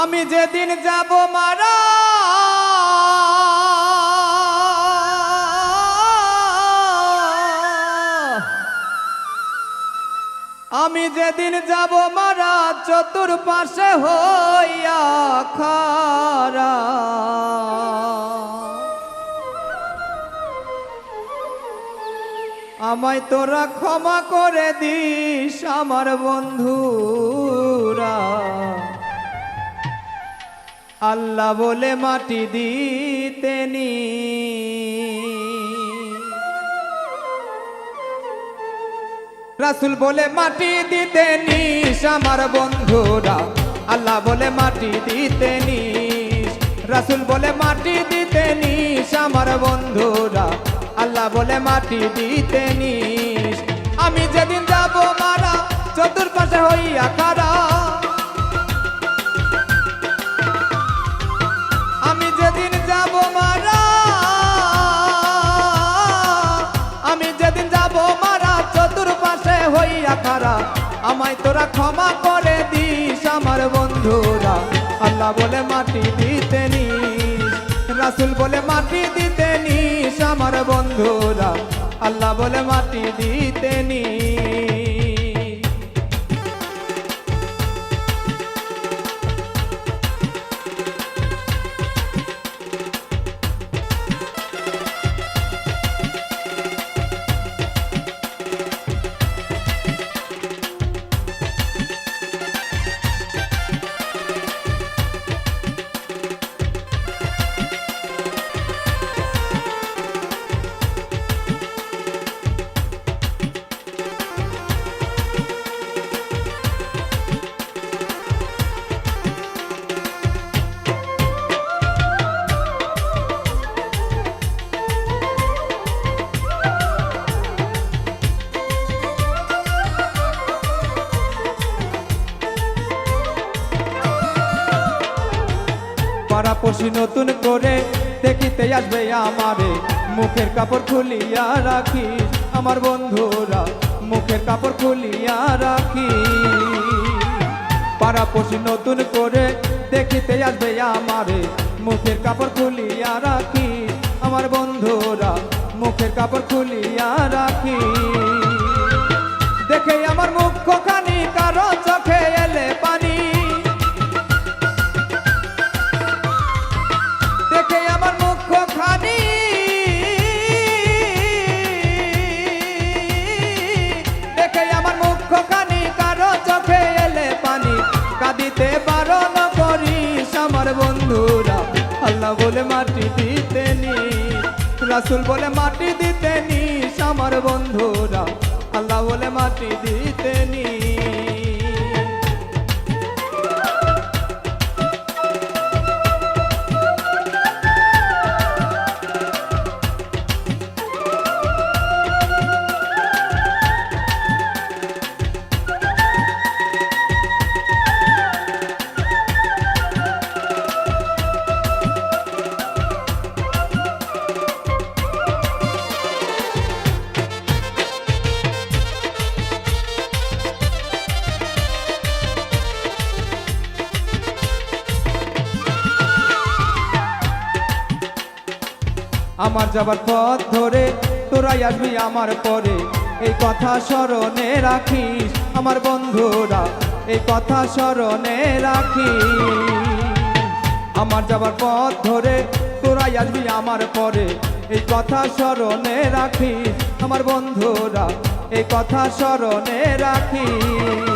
আমি যেদিন যাব মারা, আমি যেদিন যাব মারা, চতুর্পাশে হইয়া খারা। আমায় তোরা ক্ষমা করে দিস আমার বন্ধুরা আল্লাহ বলে মাটি দিতে নি রাসুল বলে মাটি দিতে নিস আমার বন্ধুরা। আল্লাহ বলে মাটি দিতে নিস রাসুল বলে মাটি দিতে নিস আমার বন্ধুরা। আল্লাহ বলে মাটি দিতে নিস আমি যেদিন যাব মারা, চতুর্পাশে হইয়া খারা খারা আমায় তোরা ক্ষমা করে দিস, আমার বন্ধুরা। আল্লাহ বলে মাটি দিতে নিস, রাসুল বলে মাটি দিতে নিস, আমার বন্ধুরা। আল্লাহ বলে মাটি দিতে পাড়াপড়শি নতুন করে দেখিতে আসবে আমারে। মুখের কাপড় খুলিয়া রাখি আমার বন্ধুরা, মুখের কাপড় খুলিয়া রাখি পাড়াপড়শি নতুন করে দেখিতে আসবে আমারে। মুখের কাপড় খুলিয়া রাখি আমার বন্ধুরা, মুখের কাপড় খুলিয়া রাখি দেখে আমার মুখ খানি কারও চোখে কাঁদিতে বারণ করিস আমার বন্ধুরা। আল্লাহ বলে মাটি দিতে নি রাসুল বলে মাটি দিতে নিস আমার বন্ধুরা। আল্লাহ বলে মাটি দিতে নি আমার যাবার পথ ধরে, তোরাই আসবি আমার পরে। এই কথা স্মরণে রাখিস আমার বন্ধুরা, এই কথা স্মরণে রাখিস। আমার যাবার পথ ধরে, তোরাই আসবি আমার পরে। এই কথা স্মরণে রাখিস আমার বন্ধুরা, এই কথা স্মরণে রাখিস।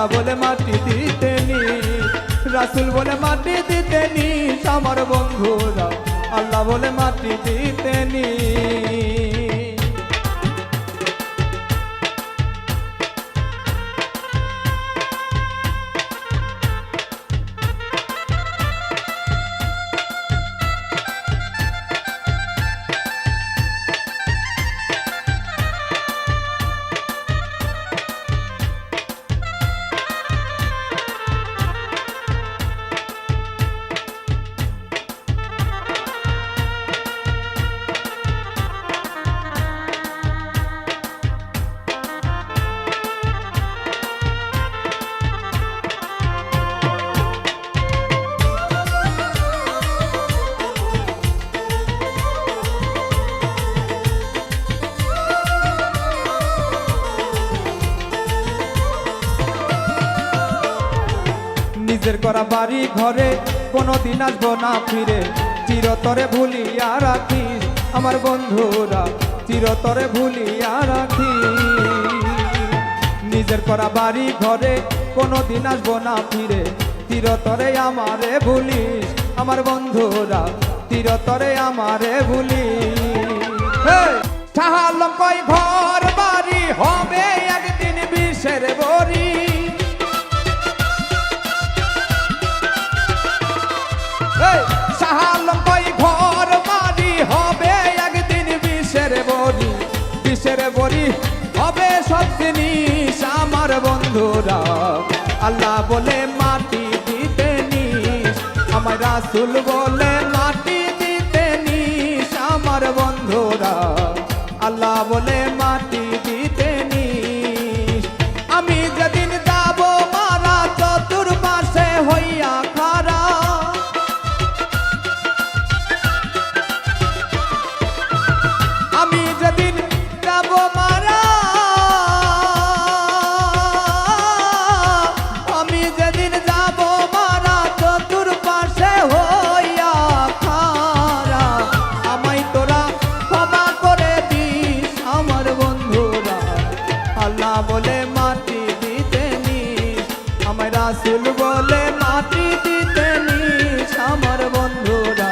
আল্লাহ বলে মাটি দিতে নি রাসুল বলে মাটি দিতে নিস আমার বন্ধুরা, আল্লাহ বলে মাটি দিতে নি নিজের করা বাড়ি ঘরে কোনো দিন আসব না ফিরে। চিরতরে ভুলিয়া রাখিস আমার বন্ধুরা, চিরতরে ভুলিয়া রাখিস নিজের করা বাড়ি ঘরে কোনো দিন আসব না ফিরে। চিরতরে আমারে ভুলিস, আমার বন্ধুরা, চিরতরে আমারে ভুলিস। ঘর বাড়ি হবে একদিন বিষের বড়ি। আমার বন্ধুরা, আল্লাহ বলে মাটি দিতে নিস, আমার রাসুল বলে মাটি দিতে নিস, আমার বন্ধুরা। বলে মাটি দিতে নিস আমার বন্ধুরা।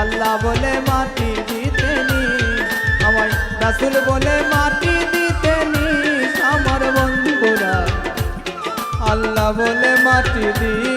আল্লাহ বলে মাটি দিতে নিস। আমার রাসুল বলে মাটি দিতে নিস আমার বন্ধুরা। আল্লাহ বলে মাটি নিস